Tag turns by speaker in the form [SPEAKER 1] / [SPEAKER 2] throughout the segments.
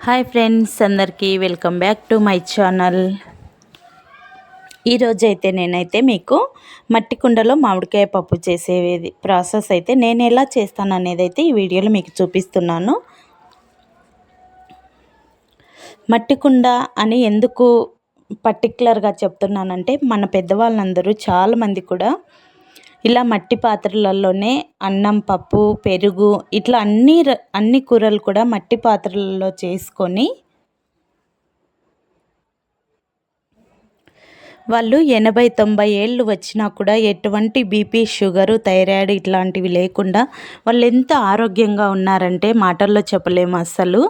[SPEAKER 1] Hi friends అందరికీ welcome back to my channel. ఈరోజైతే నేనైతే మీకు మట్టి కుండలో మామిడికాయ పప్పు చేసేది ప్రాసెస్ అయితే నేను ఎలా చేస్తాను అనేది అయితే ఈ వీడియోలో మీకు చూపిస్తున్నాను. మట్టి కుండ అని ఎందుకు పర్టికులర్గా చెప్తున్నానంటే మన పెద్దవాళ్ళందరూ చాలామంది కూడా ఇలా మట్టి పాత్రలలోనే అన్నం పప్పు పెరుగు ఇట్లా అన్ని అన్ని కూరలు కూడా మట్టి పాత్రలలో చేసుకొని వాళ్ళు ఎనభై తొంభై ఏళ్ళు వచ్చినా కూడా ఎటువంటి బీపీ షుగరు థైరాయిడ్ ఇట్లాంటివి లేకుండా వాళ్ళు ఎంత ఆరోగ్యంగా ఉన్నారంటే మాటల్లో చెప్పలేము అస్సలు.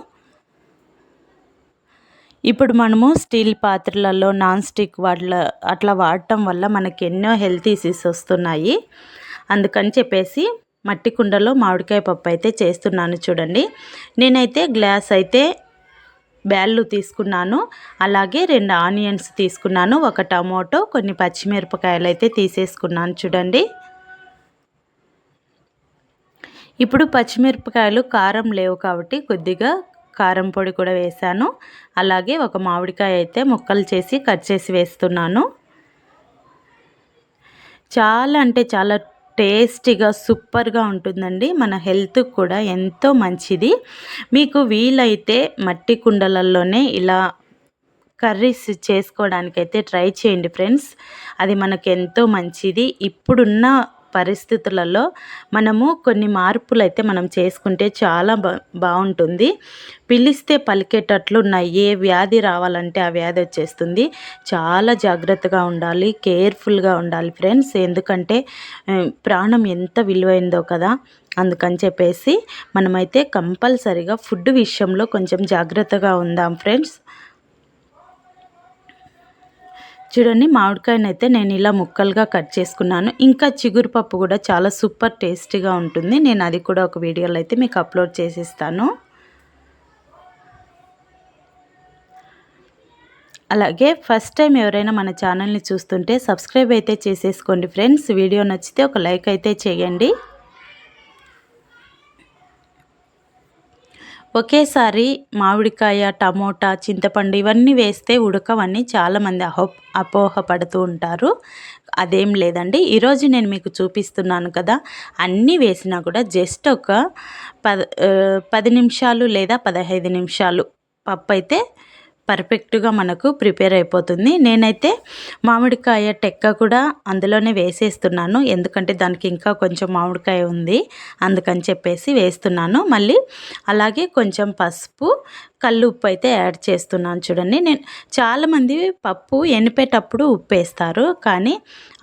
[SPEAKER 1] ఇప్పుడు మనము స్టీల్ పాత్రలలో నాన్ స్టిక్ వాటిలో అట్లా వాడటం వల్ల మనకి ఎన్నో హెల్త్ ఇష్యూస్ వస్తున్నాయి. అందుకని చెప్పేసి మట్టి కుండలో మామిడికాయ పప్పు అయితే చేస్తున్నాను చూడండి. నేనైతే గ్లాస్ అయితే బ్యాళ్ళు తీసుకున్నాను. అలాగే రెండు ఆనియన్స్ తీసుకున్నాను. ఒక టమోటో కొన్ని పచ్చిమిరపకాయలు అయితే తీసేసుకున్నాను చూడండి. ఇప్పుడు పచ్చిమిరపకాయలు కారం లేవు కాబట్టి కొద్దిగా కారం పొడి కూడా వేశాను. అలాగే ఒక మామిడికాయ అయితే ముక్కలు చేసి కట్ చేసి వేస్తున్నాను. చాలా అంటే చాలా టేస్టీగా సూపర్గా ఉంటుందండి. మన హెల్త్ కూడా ఎంతో మంచిది. మీకు వీలైతే మట్టి కుండలల్లోనే ఇలా కర్రీస్ చేసుకోవడానికైతే ట్రై చేయండి ఫ్రెండ్స్. అది మనకు ఎంతో మంచిది. ఇప్పుడున్న పరిస్థితులలో మనము కొన్ని మార్పులు అయితే మనం చేసుకుంటే చాలా బా బాగుంటుంది. పిలిస్తే పలికేటట్లు ఉన్న ఏ వ్యాధి రావాలంటే ఆ వ్యాధి వచ్చేస్తుంది. చాలా జాగ్రత్తగా ఉండాలి. కేర్ఫుల్గా ఉండాలి ఫ్రెండ్స్. ఎందుకంటే ప్రాణం ఎంత విలువైందో కదా. అందుకని చెప్పేసి మనమైతే కంపల్సరిగా ఫుడ్ విషయంలో కొంచెం జాగ్రత్తగా ఉందాం ఫ్రెండ్స్. చూడండి మామిడికాయను అయితే నేను ఇలా ముక్కలుగా కట్ చేసుకున్నాను. ఇంకా చిగురు పప్పు కూడా చాలా సూపర్ టేస్టీగా ఉంటుంది. నేను అది కూడా ఒక వీడియోలో అయితే మీకు అప్లోడ్ చేసిస్తాను. అలాగే ఫస్ట్ టైం ఎవరైనా మన ఛానల్ని చూస్తుంటే సబ్స్క్రైబ్ అయితే చేసేసుకోండి ఫ్రెండ్స్. వీడియో నచ్చితే ఒక లైక్ అయితే చేయండి. ఒకేసారి మామిడికాయ టమోటా చింతపండు ఇవన్నీ వేస్తే ఉడకవన్నీ చాలామంది అహో అపోహపడుతూ ఉంటారు. అదేం లేదండి. ఈరోజు నేను మీకు చూపిస్తున్నాను కదా అన్నీ వేసినా కూడా జస్ట్ ఒక పద పది నిమిషాలు లేదా పదహైదు నిమిషాలు పప్పు అయితే పర్ఫెక్ట్గా మనకు ప్రిపేర్ అయిపోతుంది. నేనైతే మామిడికాయ టెక్క కూడా అందులోనే వేసేస్తున్నాను. ఎందుకంటే దానికి ఇంకా కొంచెం మామిడికాయ ఉంది. అందుకని చెప్పేసి వేస్తున్నాను. మళ్ళీ అలాగే కొంచెం పసుపు కళ్ళు ఉప్పు అయితే యాడ్ చేస్తున్నాను చూడండి. నేను చాలామంది పప్పు ఎనిపేటప్పుడు ఉప్పు వేస్తారు కానీ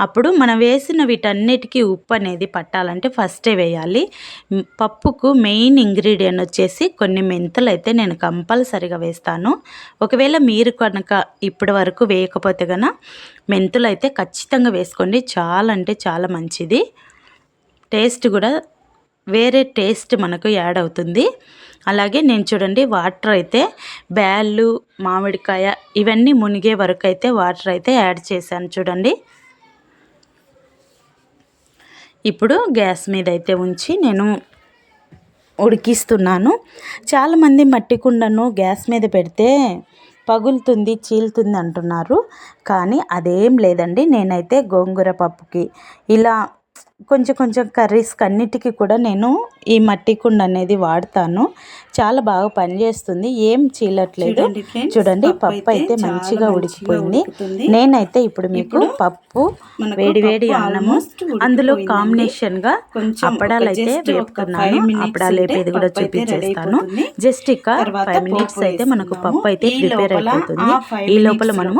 [SPEAKER 1] అప్పుడు మనం వేసిన వీటన్నిటికీ ఉప్పు అనేది పట్టాలంటే ఫస్టే వేయాలి. పప్పుకు మెయిన్ ఇంగ్రీడియంట్ వచ్చేసి కొన్ని మెంతులు అయితే నేను కంపల్సరిగా వేస్తాను. ఒకవేళ మీరు కనుక ఇప్పటి వరకు వేయకపోతే కనుక మెంతులు అయితే ఖచ్చితంగా వేసుకోండి. చాలా అంటే చాలా మంచిది. టేస్ట్ కూడా వేరే టేస్ట్ మనకు యాడ్ అవుతుంది. అలాగే నేను చూడండి వాటర్ అయితే బ్యాళ్ళు మామిడికాయ ఇవన్నీ మునిగే వరకు అయితే వాటర్ అయితే యాడ్ చేశాను చూడండి. ఇప్పుడు గ్యాస్ మీద అయితే ఉంచి నేను ఉడికిస్తున్నాను. చాలామంది మట్టి కుండను గ్యాస్ మీద పెడితే పగులుతుంది చీలుతుంది అంటున్నారు. కానీ అదేం లేదండి నేనైతే గోంగూర పప్పుకి ఇలా కొంచెం కొంచెం కర్రీస్కి అన్నిటికీ కూడా నేను ఈ మట్టి కుండ అనేది వాడతాను. చాలా బాగా పనిచేస్తుంది ఏం చీలట్లేదు. చూడండి పప్పు అయితే మంచిగా ఉడికిపోయింది. నేనైతే ఇప్పుడు మీకు పప్పు వేడి వేడి అన్నము అందులో కాంబినేషన్గా అప్పడాలు అయితే వేపుకున్నాను అప్పడాలు వేపేది కూడా చూపించేస్తాను. జస్ట్ ఇక ఫైవ్ మినిట్స్ అయితే మనకు పప్పు అయితే ప్రిపేర్ అయిపోతుంది. ఈ లోపల మనము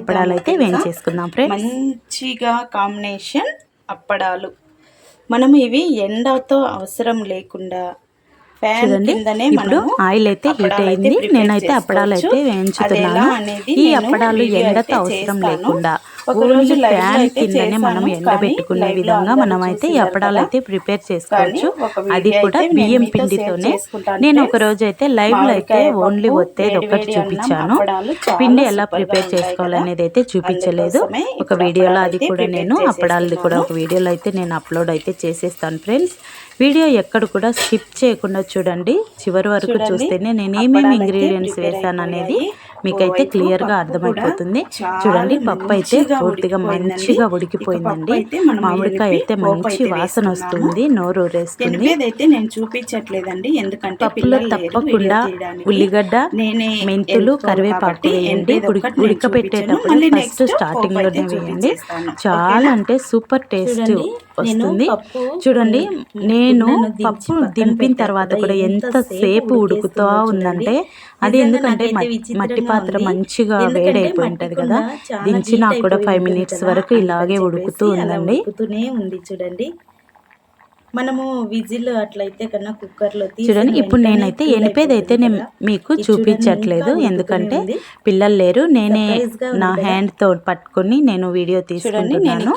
[SPEAKER 1] అప్పడాలు అయితే వేయించేసుకుందాం ఫ్రెండ్స్
[SPEAKER 2] మంచిగా కాంబినేషన్ అప్పడాలు. మనం ఇవి ఎండతో అవసరం లేకుండా
[SPEAKER 1] చూడండి ఇప్పుడు ఆయిల్ అయితే హీట్ అయింది. నేనైతే అప్పడాలు అయితే వేయించుతున్నాను. ఈ అప్పడాలు ఎండతో అవసరం లేకుండా. ఓన్లీ ఫ్యాన్ కిందనే మనం ఎండబెట్టుకునే విధంగా మనం అయితే ఈ అప్పడాలు అయితే ప్రిపేర్ చేసుకోవచ్చు. అది కూడా బియ్యం పిండితోనే. నేను ఒక రోజు అయితే లైవ్లో అయితే ఓన్లీ ఒత్తేది ఒకటి చూపించాను. పిండి ఎలా ప్రిపేర్ చేసుకోవాలనేది అయితే చూపించలేదు. ఒక వీడియోలో అది కూడా నేను అప్పడాలది కూడా ఒక వీడియోలో అయితే నేను అప్లోడ్ అయితే చేసేస్తాను ఫ్రెండ్స్ వీడియో ఎక్కడ కూడా స్కిప్ చేయకుండా చూడండి చివరి వరకు చూస్తేనే నేను ఏమేమి
[SPEAKER 2] అప్పడాలైతే
[SPEAKER 1] ఇంగ్రీడియంట్స్ వేసాను అనేది. మీకైతే క్లియర్గా అర్థమైపోతుంది చూడండి పప్పు అయితే పూర్తిగా. మంచిగా ఉడికిపోయిందండి మామిడికాయ అయితే మంచి వాసన. వస్తుంది నోరు ఊరేస్తుంది
[SPEAKER 2] ఎనిపేదైతే నేను చూపించట్లేదండి ఎందుకంటే
[SPEAKER 1] పప్పులో తప్పకుండా. ఉల్లిగడ్డ మెంతులు కరివేపాకు వేయండి ఉడకపెట్టేటప్పుడు ఫస్ట్
[SPEAKER 2] next
[SPEAKER 1] స్టార్టింగ్
[SPEAKER 2] పోపు అయితే
[SPEAKER 1] లోనే వేయండి. చాలా? అంటే సూపర్ టేస్ట్ వస్తుంది. చూడండి నేను పప్పు దింపిన తర్వాత కూడా
[SPEAKER 3] ఎంతసేపు
[SPEAKER 1] ఎంతసేపు ఉడుకుతూ ఉందంటే. అది ఎందుకంటే మట్టి పాత్ర. మంచిగా వేడైపోయి ఉంటది కదా. దించినా కూడా ఫైవ్ మినిట్స్ వరకు ఇలాగే ఉడుకుతూ ఉందండి.
[SPEAKER 3] ఉడుకుతూనే ఉంది చూడండి. మనము విజిల్ అట్లయితే కన్నా కుక్కర్లో
[SPEAKER 1] చూడండి ఇప్పుడు నేనైతే ఎనిపేది అయితే నేను మీకు చూపించట్లేదు. ఎందుకంటే పిల్లలు లేరు. నేనే నా. హ్యాండ్తో పట్టుకొని నేను వీడియో తీసుకుంటున్నాను.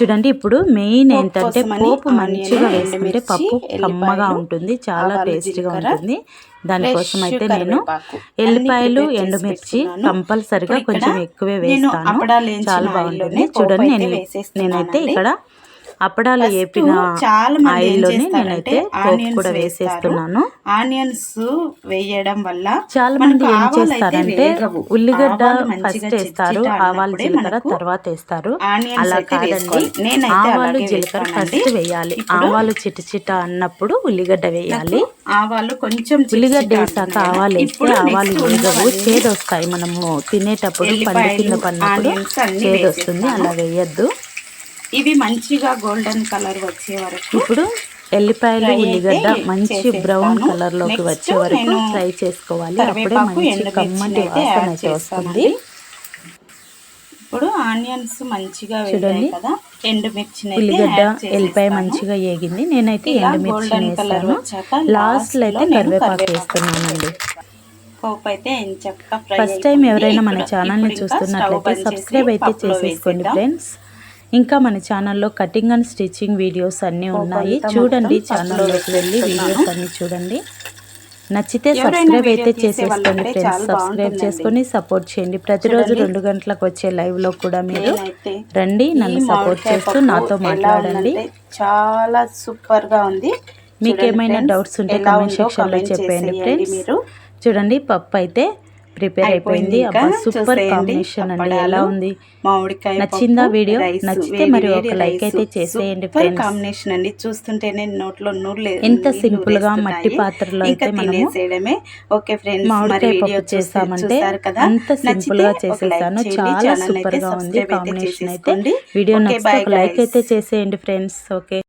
[SPEAKER 1] చూడండి ఇప్పుడు మెయిన్ ఏంటంటే పోపు మంచిగా వేసుకుంటే పప్పు కమ్మగా ఉంటుంది చాలా టేస్టీగా ఉంటుంది. దానికోసం అయితే నేను ఎల్లిపాయలు ఎండుమిర్చి. కంపల్సరిగా కొంచెం ఎక్కువే వేస్తాను. చాలా బాగుంటుంది. చూడండి నేను. నేనైతే ఇక్కడ అప్పడాలు వేపిన ఆయిల్లోనే నేనైతే పోపు కూడా. వేసేస్తున్నాను
[SPEAKER 2] ఆనియన్స్ వేయడం వల్ల
[SPEAKER 1] చాలా మంది ఏం చేస్తారంటే. ఉల్లిగడ్డ ఫస్ట్ వేస్తారు ఆవాలు జీలకర్ర తర్వాత వేస్తారు అలా కాదండి ఆవాలు జీలకర్ర. ఫస్ట్ వేయాలి ఆవాలు చిటచిట అన్నప్పుడు ఉల్లిగడ్డ వేయాలి
[SPEAKER 2] ఆవాలు కొంచెం
[SPEAKER 1] ఉల్లిగడ్డ వేసాక. ఆవాలు వేస్తే
[SPEAKER 2] ఇప్పుడు
[SPEAKER 1] ఆవాలు
[SPEAKER 2] next
[SPEAKER 1] వేగవు
[SPEAKER 2] ఉన్నవన్నీ
[SPEAKER 1] చేదు వస్తాయి మనము తినేటప్పుడు పండు కింద పడినప్పుడు
[SPEAKER 2] ఆనియన్స్ అన్ని
[SPEAKER 1] చేదు వస్తుంది
[SPEAKER 2] వేసేస్తాను.
[SPEAKER 1] అలా వేయద్దు
[SPEAKER 2] ఇవి మంచిగా గోల్డెన్ కలర్ వచ్చే వరకు
[SPEAKER 1] ఇప్పుడు ఎల్లిపాయలు ఉల్లిగడ్డ మంచి. బ్రౌన్
[SPEAKER 2] కలర్లోకి
[SPEAKER 1] వచ్చే వరకు ఫ్రై చేసుకోవాలి అప్పుడే మంచి
[SPEAKER 2] ఎండుమిర్చిని
[SPEAKER 1] కమ్మటి వాసన అయితే వస్తుంది.
[SPEAKER 2] ఇప్పుడు ఆనియన్స్ మంచిగా
[SPEAKER 1] చూడండి.
[SPEAKER 2] కదా ఎండుమిర్చిని
[SPEAKER 1] ఉల్లిగడ్డ ఎల్లిపాయ. మంచిగా ఏగింది నేనైతే
[SPEAKER 2] ఇలా
[SPEAKER 1] ఎండుమిర్చి
[SPEAKER 2] golden colour
[SPEAKER 1] వేస్తాను
[SPEAKER 2] వచ్చాక
[SPEAKER 1] లాస్ట్లో అయితే కరివేపాకు వేస్తున్నానండి
[SPEAKER 2] పోపు అయితే
[SPEAKER 1] ఫస్ట్ టైం. ఎవరైనా మన ఛానల్ని చూస్తున్నట్లయితే సబ్స్క్రైబ్ అయితే చేసేసుకోండి. ఫ్రెండ్స్ ఇంకా మన ఛానల్లో కటింగ్ అండ్ స్టిచ్చింగ్ వీడియోస్ అన్నీ ఉన్నాయి. చూడండి ఛానల్లోకి వెళ్ళి. వీడియోస్ అన్ని చూడండి. నచ్చితే సబ్స్క్రైబ్ అయితే చేసేసుకోండి ఫ్రెండ్స్ సబ్స్క్రైబ్. చేసుకొని సపోర్ట్ చేయండి. ప్రతిరోజు. రెండు గంటలకు వచ్చే లైవ్లో కూడా మీరు రండి నన్ను సపోర్ట్ చేస్తూ నాతో మాట్లాడండి.
[SPEAKER 2] చాలా సూపర్గా ఉంది.
[SPEAKER 1] మీకు ఏమైనా డౌట్స్ ఉంటే కామెంట్
[SPEAKER 2] ఉందో
[SPEAKER 1] సెక్షన్లో
[SPEAKER 2] comment
[SPEAKER 1] చెప్పండి
[SPEAKER 2] చేసేయండి
[SPEAKER 1] ఫ్రెండ్స్ చూడండి పప్పు అయితే ప్రిపేర్ అయిపోయింది సూపర్. కాంబినేషన్ అండి ఎలా ఉంది
[SPEAKER 2] మామిడికాయ
[SPEAKER 1] నచ్చిందా వీడియో? నచ్చితే మరి ఒక లైక్. అయితే చేసేయండి.
[SPEAKER 2] కాంబినేషన్ అండి చూస్తుంటేనే నోట్లో నూరు
[SPEAKER 1] ఎంత simple గా మట్టి పాత్రలో అయితే మనము
[SPEAKER 2] తినేసేయడమే ఓకే ఫ్రెండ్స్ మరి
[SPEAKER 1] మామిడికాయ
[SPEAKER 2] వీడియో
[SPEAKER 1] పప్పు చేసామంటే అంత
[SPEAKER 2] సింపుల్గా
[SPEAKER 1] చేసేసాను. చాలా సూపర్గా ఉంది కాంబినేషన్ అయితే. వీడియో నచ్చితే ఒక లైక్. అయితే చేసేయండి ఫ్రెండ్స్ ఓకే